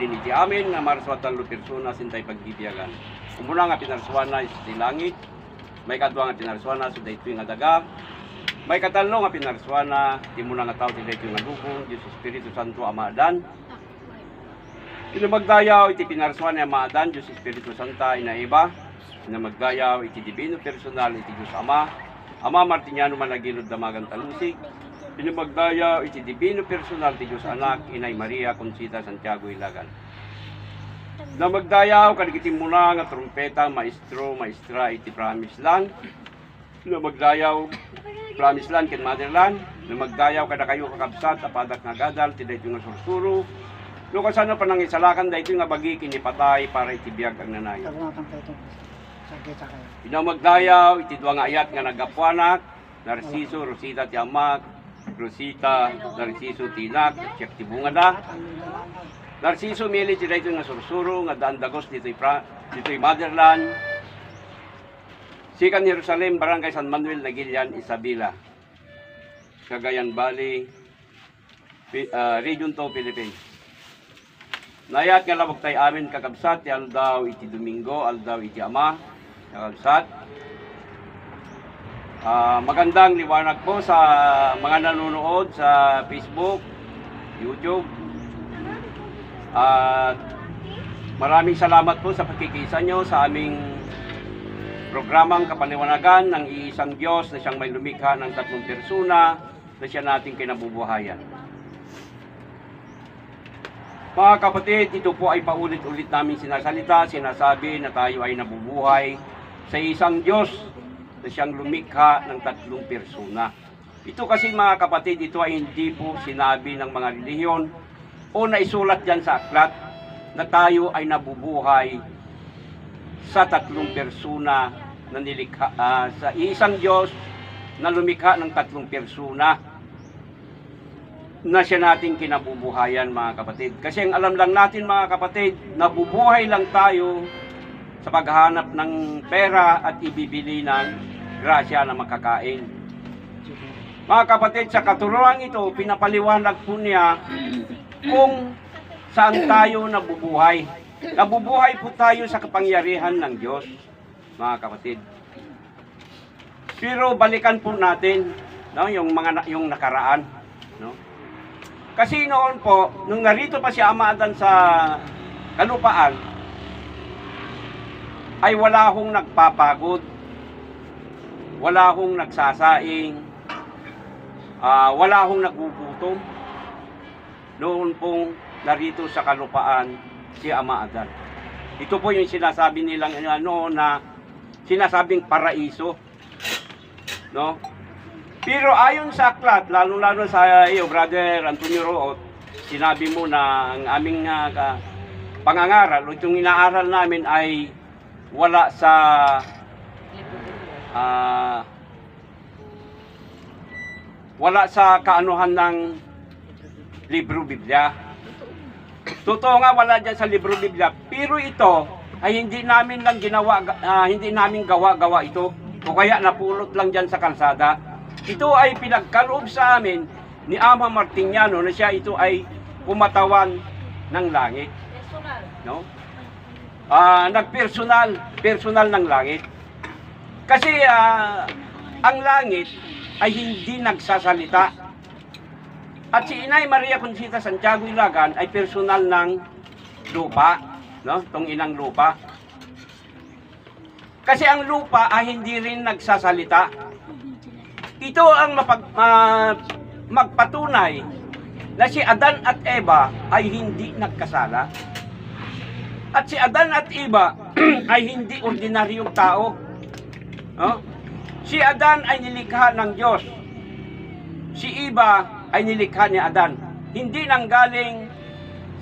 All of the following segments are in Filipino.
din iti amin nga marswatan lo persona sintay pagbibiyagan. Umuna nga pinarswana is ti langit, may kadwa nga pinarswana so daytoy nga daga, may katalo nga pinarswana, ti muna nga tao ti daytoy nga lukong, Diyos Espiritu Santo Amadan. Pinamagdayaw iti pinarswana nga Amadan, Diyos Espiritu Santa inaiba, pinamagdayaw iti divino personal iti Diyos Ama, Ama Martiniano Managilod Damagan Talusig, Pinamagdaya iti divino personal ti Diyos Anak, Inay Maria Conchita Santiago Ilagan. Na magdayaw kadagiti muna nga trumpeta, maestro, maestra iti promise land. Na magdayaw promise land ken motherland. Na magdayaw kada kayo kakabsat apadak nga gadal ti daytoy nga sursuro. No kasano pa nang isalakan daytoy nga bagi kini patay para iti biag ang nanay. Pinamagdayaw iti duwa nga ayat nga nagapuanak, Narciso, Rosita ti Amak, Rosita, Narciso tinak, siyak ti bungada. Narciso mili daytoy nga sursuro nga daan dagos dito'y pra, dito'y motherland. Sikan Jerusalem, Barangay San Manuel, Nagilian, Isabela. Cagayan Valley, ah, Region 2, Philippines. Nayat nga labag tayo amin kakabsat, ti aldaw iti Domingo, aldaw iti Ama, kakabsat. Ah, magandang liwanag po sa mga nanonood sa Facebook, YouTube. At maraming salamat po sa pagkikisa nyo sa aming programang kapaliwanagan ng iisang Diyos na siyang may lumikha ng tatlong persona na siya nating kinabubuhayan. Mga kapatid, ito po ay paulit-ulit namin sinasalita, sinasabi na tayo ay nabubuhay sa isang Diyos na siyang lumikha ng tatlong persona. Ito kasi mga kapatid, ito ay hindi po sinabi ng mga relihiyon o naisulat dyan sa aklat na tayo ay nabubuhay sa tatlong persona na nilikha, ah, sa isang Diyos na lumikha ng tatlong persona na siya nating kinabubuhayan mga kapatid. Kasi ang alam lang natin mga kapatid, nabubuhay lang tayo sa paghahanap ng pera at ibibili ng grasya na makakain. Mga kapatid, sa katuruan ito, pinapaliwanag po niya kung saan tayo nabubuhay. Nabubuhay po tayo sa kapangyarihan ng Diyos, mga kapatid. Pero balikan po natin no, yung mga yung nakaraan, no? Kasi noon po, nung narito pa si Ama Adan sa kalupaan, ay wala akong nagpapagod, wala akong nagsasaing, ah, wala akong nagugutom. Noon pong narito sa kalupaan si Ama Adan. Ito po yung sinasabi nilang ano na sinasabing paraiso. No? Pero ayon sa aklat, lalo-lalo sa iyo, Brother Antonio Root, sinabi mo na ang aming ka- pangangaral, o itong inaaral namin ay wala sa ah, wala sa kaanuhan ng libro Biblia. Totoo nga wala dyan sa libro Biblia, pero ito ay hindi namin lang ginawa, ah, hindi namin gawa-gawa ito, o kaya napulot lang dyan sa kalsada. Ito ay pinagkaloob sa amin ni Ama Martiniano na siya ito ay pumatawan ng langit. No? Ah, nagpersonal, personal ng langit. Kasi ah, ang langit ay hindi nagsasalita. At si Inay Maria Conchita Santiago Ilagan ay personal ng lupa, no? Tong inang lupa. Kasi ang lupa ay hindi rin nagsasalita. Ito ang mapag, ma- magpatunay na si Adan at Eva ay hindi nagkasala. At si Adan at Eva ay hindi ordinaryong tao. No? Si Adan ay nilikha ng Diyos. Si Eva ay nilikha ni Adan. Hindi nanggaling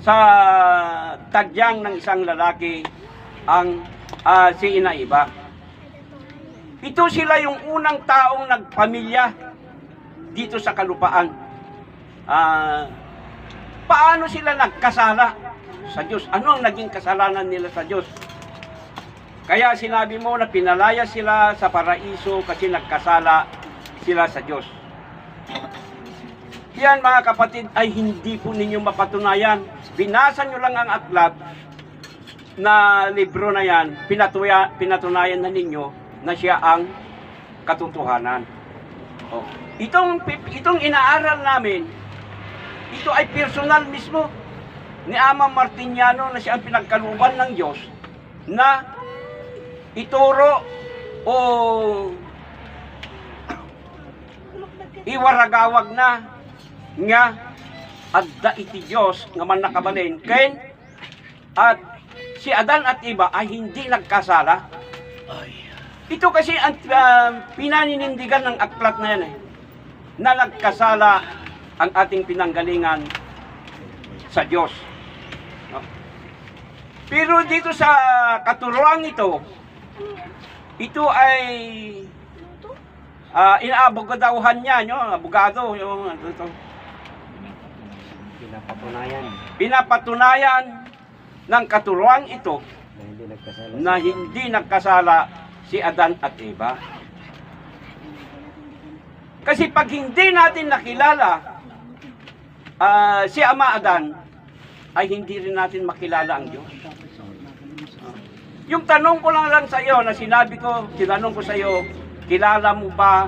sa tadyang ng isang lalaki ang ah, si Ina Eva. Ito sila yung unang taong nagpamilya dito sa kalupaan. Ah, paano sila nagkasala sa Diyos? Ano ang naging kasalanan nila sa Diyos? Kaya sinabi mo na pinalaya sila sa paraiso kasi nagkasala sila sa Diyos. Yan mga kapatid ay hindi po ninyo mapatunayan. Binasa nyo lang ang aklat na libro na yan, pinatuya, pinatunayan na ninyo na siya ang katotohanan. Oh. Itong, itong inaaral namin, ito ay personal mismo ni Ama Martiniano na siya ang pinagkaluban ng Diyos na ituro o iwaragawag na nga adda iti Diyos nga man nakabalin ken at si Adan at iba ay hindi nagkasala. Ito kasi ang uh, pinaninindigan ng aklat na yan eh, na nagkasala ang ating pinanggalingan sa Diyos. Pero dito sa katuruan ito, ito ay uh, inaabogadahan niya, no? abogado, yung ano ito, Pinapatunayan pinapatunayan ng katuruan ito na hindi nagkasala. na hindi nagkasala si Adan at Eva. Kasi pag hindi natin nakilala ah, si Ama Adan, ay hindi rin natin makilala ang Diyos. Yung tanong ko lang lang sa iyo na sinabi ko, tinanong ko sa iyo, kilala mo ba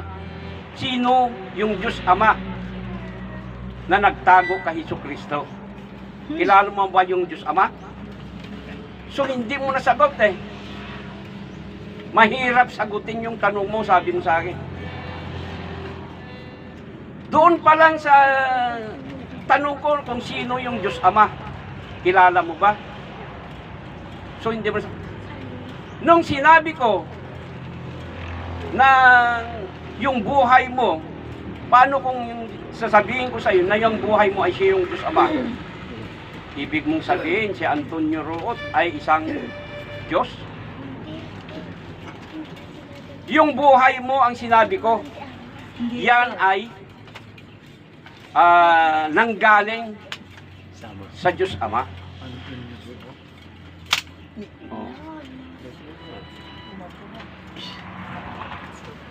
sino yung Diyos Ama na nagtago kay Hesus Kristo? Kilala mo ba yung Diyos Ama? So hindi mo nasagot eh. Mahirap sagutin yung tanong mo, sabi mo sa akin. Doon pa lang sa tanong ko kung sino yung Diyos Ama. Kilala mo ba? So hindi mo nasagot. Nung sinabi ko na yung buhay mo, paano kung yung sasabihin ko sa iyo na yung buhay mo ay siya yung Diyos Ama? Ibig mong sabihin si Antonio Root ay isang Diyos? Yung buhay mo ang sinabi ko, yan ay ah, nanggaling sa Diyos Ama.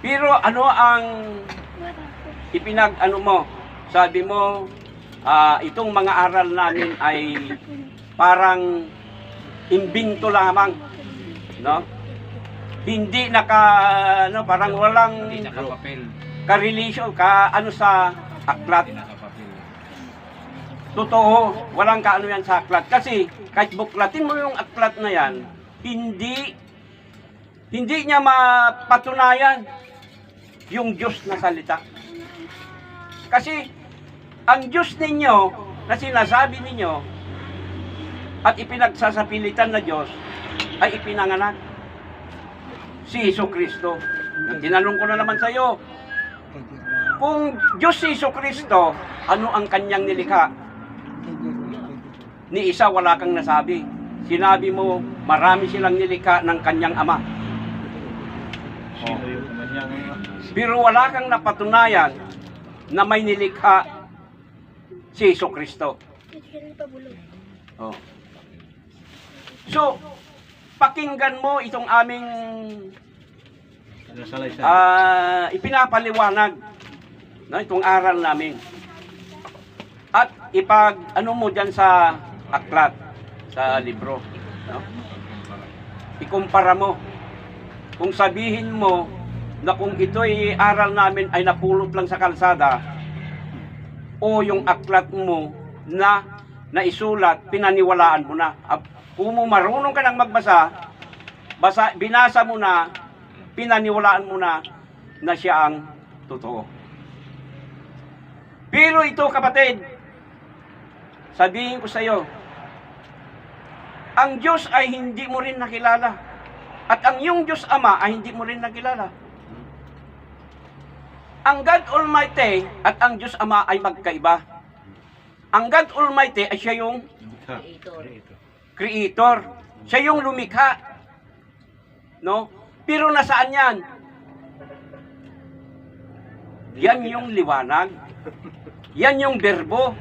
Pero ano ang ipinag ano mo? Sabi mo, ah, itong mga aral namin ay parang imbinto lamang, no? Hindi naka ano, parang walang Hindi nakapapel. ka-relation ka ano sa aklat. Totoo, walang kaano yan sa aklat. Kasi kahit buklatin mo yung aklat na yan, hindi hindi niya mapatunayan yung Diyos na salita. Kasi ang Diyos ninyo na sinasabi ninyo at ipinagsasapilitan na Diyos ay ipinanganak si Iso Kristo. Tinanong ko na naman sa iyo, kung Diyos si Iso Kristo, ano ang kanyang nilikha? Ni isa wala kang nasabi. Sinabi mo, marami silang nilikha ng kanyang ama. Kanyang Pero wala kang napatunayan na may nilikha si Iso Kristo. Oh. So, pakinggan mo itong aming ah, ipinapaliwanag no, itong aral namin. At ipag ano mo diyan sa aklat, sa libro, no? Ikumpara mo. Kung sabihin mo na kung ito'y aral namin ay napulot lang sa kalsada o yung aklat mo na naisulat, pinaniwalaan mo na. Kung mo marunong ka nang magbasa, basa, binasa mo na, pinaniwalaan mo na na siya ang totoo. Pero ito kapatid, sabihin ko sa iyo, ang Diyos ay hindi mo rin nakilala. At ang iyong Diyos Ama ay hindi mo rin nakilala. Ang God Almighty at ang Diyos Ama ay magkaiba. Ang God Almighty ay siya yung creator. Siya yung lumikha. No? Pero nasaan yan? Yan yung liwanag. Yan yung berbo.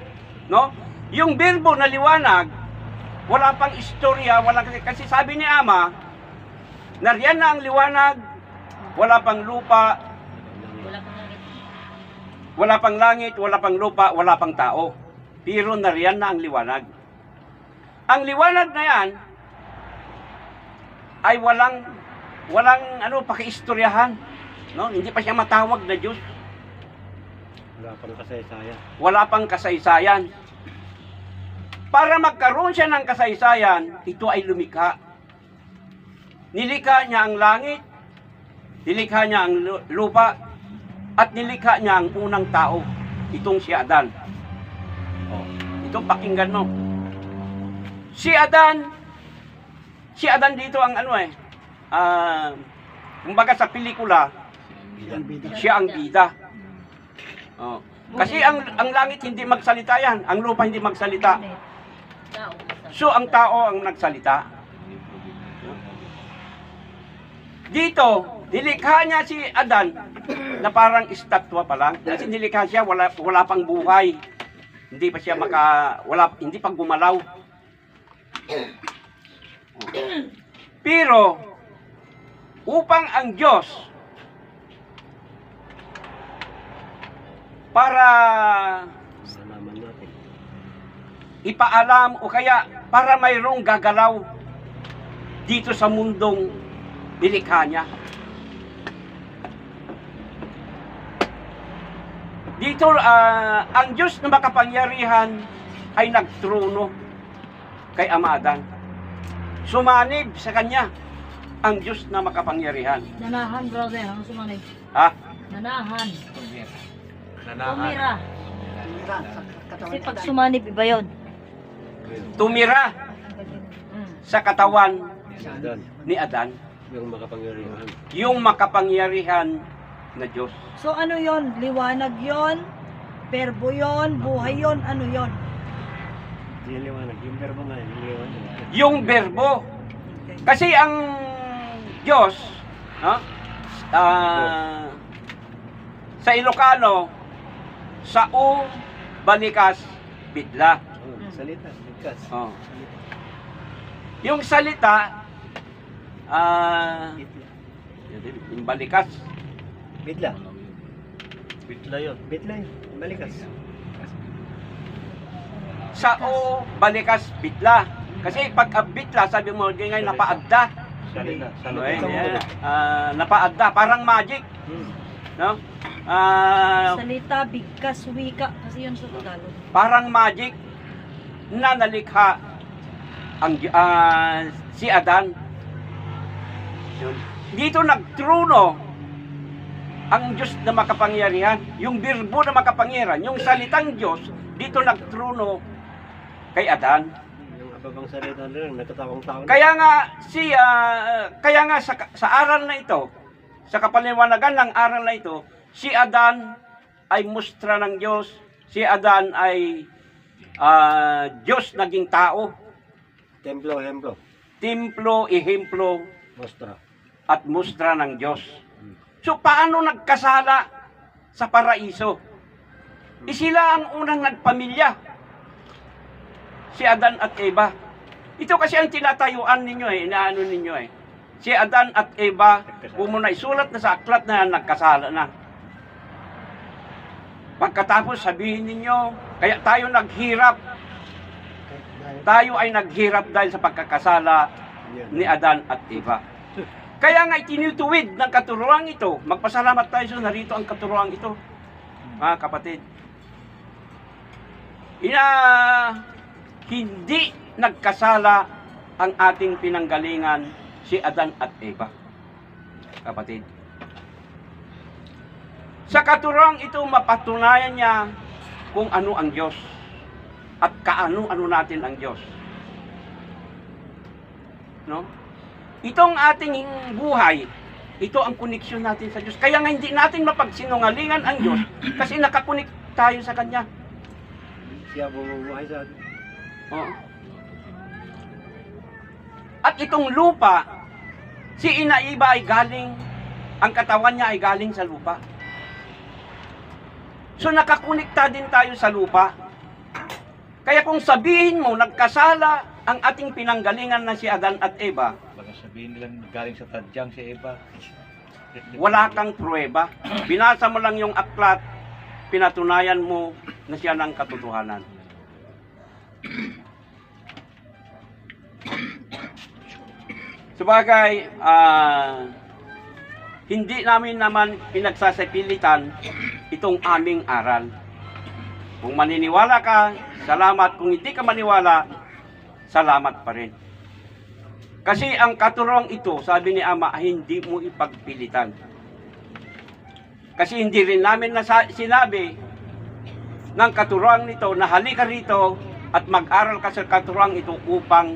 No? Yung berbo na liwanag, wala pang istorya, wala kasi, kasi sabi ni Ama, nariyan na ang liwanag, wala pang lupa, Wala pang langit, wala pang lupa, wala pang tao. Pero nariyan na ang liwanag. Ang liwanag na yan ay walang walang ano pakiistoryahan. No? Hindi pa siya matawag na Diyos. Wala pang kasaysayan. Wala pang kasaysayan. Para magkaroon siya ng kasaysayan, ito ay lumikha. Nilikha niya ang langit, nilikha niya ang lu- lupa, at nilikha niya ang unang tao, itong si Adan. Oh, ito pakinggan mo. Si Adan, si Adan dito ang ano eh, ah, kumbaga sa pelikula, siya ang bida. Oh. Kasi ang ang langit hindi magsalita yan, ang lupa hindi magsalita. So ang tao ang nagsalita. Dito, nilikha niya si Adan na parang estatwa pa lang. Kasi nilikha siya, wala, wala pang buhay. Hindi pa siya maka, wala, hindi pa gumalaw. Pero, upang ang Diyos para ipaalam o kaya para mayroong gagalaw dito sa mundong nilikha niya. Dito, ah, ang Diyos na makapangyarihan ay nagtrono kay Amadan. Sumanib sa kanya ang Diyos na makapangyarihan. Nanahan, brother. Ano sumanay? Ha? Nanahan. Tumira. Tumira. Tumira katawan Kasi pag Adan. sumanib, iba yun. Tumira Mm. sa katawan Adan, ni Adan yung makapangyarihan. yung makapangyarihan na Diyos. So ano yon? Liwanag yon? Verbo yon? Buhay yon? Ano yon? Hindi yung liwanag. Yung verbo nga, yung liwanag. yung berbo. Kasi ang Diyos, no? Ah, sa Ilocano, sa U, balikas, bidla. Oh, salita, ligkas. Oh. Yung salita, ah, Bitla. yung balikas, Bitla. Bitla yun. Bitla yun. Balikas. sa O, balikas, bidla. Kasi pag bidla, sabi mo, di ngayon napaadda. Salita. Ano eh, yan, ah, napaadda, parang magic, Hmm. no? Ah, Salita, bigkas, wika. Kasi yun sa Tagalog. parang magic na nalikha ang ah, si Adan. Yun. Dito nagtruno ang Diyos na makapangyarihan, yung birbo na makapangyarihan, yung salitang Diyos, dito nagtruno kay Adan. Yung ababang salita rin, nagkatawang tao. Kaya nga si ah, kaya nga sa, sa aral na ito, sa kapaliwanagan ng aral na ito, si Adan ay mustra ng Diyos. Si Adan ay ah, Diyos naging tao, Templo, templo. templo, ehemplo Mostra. at mustra ng Diyos. So paano nagkasala sa paraiso? Eh, sila ang unang nagpamilya. Si Adan at Eva. Ito kasi ang tinatayuan ninyo eh, inaano ninyo eh. Si Adan at Eva, kung mo na isulat na sa aklat na nagkasala na. Pagkatapos sabihin ninyo, kaya tayo naghirap, tayo ay naghirap dahil sa pagkakasala ni Adan at Eva. Kaya nga itinutuwid ng katuruan ito. Magpasalamat tayo sa narito ang katuruan ito. Mga kapatid. Ina hindi nagkasala ang ating pinanggalingan si Adan at Eva. Kapatid. Sa katuruan ito mapatunayan niya kung ano ang Diyos at kaano-ano natin ang Diyos. No? Itong ating buhay, ito ang koneksyon natin sa Diyos. Kaya nga hindi natin mapagsinungalingan ang Diyos kasi nakakunik tayo sa Kanya. Siya bumubuhay sa atin. Oo. At itong lupa, si Inaiba ay galing, ang katawan niya ay galing sa lupa. So nakakunikta din tayo sa lupa. Kaya kung sabihin mo, nagkasala ang ating pinanggalingan na si Adan at Eva, Baka sabihin nilang galing sa tadyang si Eva. wala kang pruweba. Binasa mo lang yung aklat pinatunayan mo na siya ng katotohanan. Sabagay, ah, hindi namin naman pinagsasapilitan itong aming aral. Kung maniniwala ka, salamat. Kung hindi ka maniwala, salamat pa rin. Kasi ang katuruang ito, sabi ni Ama, hindi mo ipagpilitan. Kasi hindi rin namin nasa, sinabi ng katuruang nito na halika rito at mag-aral ka sa katuruang ito upang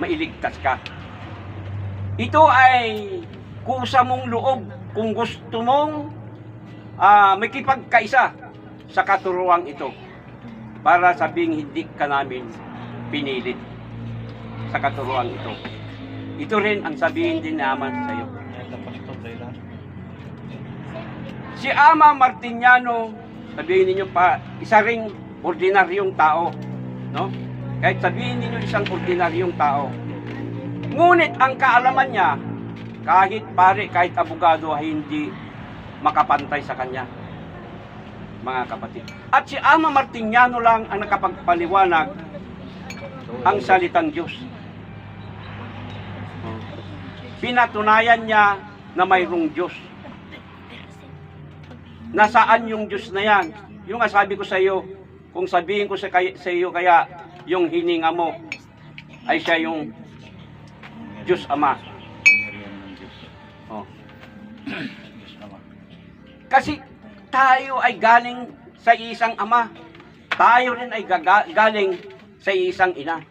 mailigtas ka. Ito ay kusa mong loob kung gusto mong ah, makipagkaisa sa katuruang ito para sabing hindi ka namin pinilit sa katuruan ito. Ito rin ang sabihin din naman sa iyo. Si Ama Martiniano, sabihin ninyo pa, isa ring ordinaryong tao. No? Kahit sabihin ninyo isang ordinaryong tao. Ngunit ang kaalaman niya, kahit pare, kahit abogado, hindi makapantay sa kanya. Mga kapatid. At si Ama Martiniano lang ang nakapagpaliwanag ang salitang Diyos. Pinatunayan niya na mayroong Diyos. Nasaan yung Diyos na yan? Yung nga sabi ko sa iyo, kung sabihin ko sa, kay, sa iyo kaya yung hininga mo ay siya yung Diyos Ama. Oh. Kasi tayo ay galing sa isang ama. Tayo rin ay gaga- galing sa isang ina.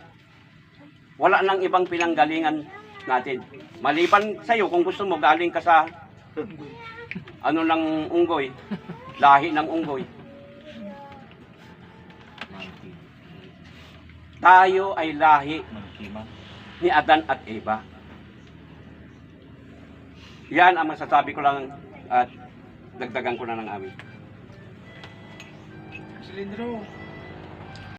Wala nang ibang pinanggalingan natin. Maliban sa iyo, kung gusto mo, galing ka sa ano ng unggoy, lahi ng unggoy. Tayo ay lahi ni Adan at Eva. Yan ang masasabi ko lang at dagdagan ko na ng amin. Silindro,